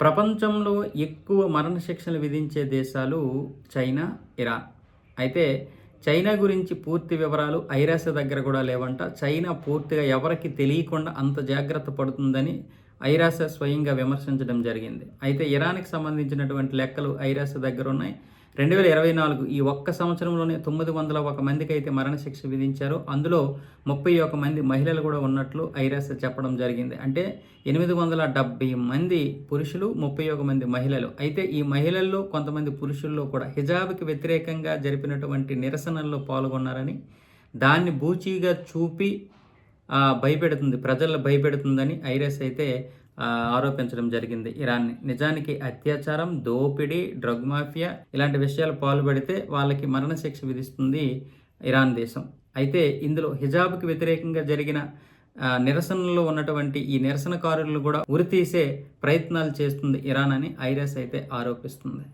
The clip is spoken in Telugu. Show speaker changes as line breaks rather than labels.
ప్రపంచంలో ఎక్కువ మరణశిక్షలు విధించే దేశాలు చైనా ఇరాన్. అయితే చైనా గురించి పూర్తి వివరాలు ఐరాస దగ్గర కూడా లేవంట. చైనా పూర్తిగా ఎవరికి తెలియకుండా అంత జాగ్రత్త పడుతుందని ఐరాస స్వయంగా విమర్శించడం జరిగింది. అయితే ఇరాన్కి సంబంధించినటువంటి లెక్కలు ఐరాస దగ్గర ఉన్నాయి. రెండు వేల ఇరవై నాలుగు ఈ ఒక్క సంవత్సరంలోనే తొమ్మిది వందల ఒక మందికి అయితే మరణశిక్ష విధించారు. అందులో ముప్పై ఒక మంది మహిళలు కూడా ఉన్నట్లు ఐరాస చెప్పడం జరిగింది. అంటే ఎనిమిది వందల డెబ్బై మంది పురుషులు ముప్పై ఒక మంది మహిళలు. అయితే ఈ మహిళల్లో కొంతమంది పురుషుల్లో కూడా హిజాబ్కి వ్యతిరేకంగా జరిపినటువంటి నిరసనల్లో పాల్గొన్నారని దాన్ని బూచీగా చూపి భయపెడుతుంది ప్రజలను భయపెడుతుందని ఐరస్ అయితే ఆరోపించడం జరిగింది. ఇరాన్ని నిజానికి అత్యాచారం దోపిడీ డ్రగ్ మాఫియా ఇలాంటి విషయాలు పాల్పడితే వాళ్ళకి మరణశిక్ష విధిస్తుంది ఇరాన్ దేశం. అయితే ఇందులో హిజాబ్కి వ్యతిరేకంగా జరిగిన నిరసనలో ఉన్నటువంటి ఈ నిరసనకారులను కూడా ఉరితీసే ప్రయత్నాలు చేస్తుంది ఇరాన్ అని ఐరస్ అయితే ఆరోపిస్తుంది.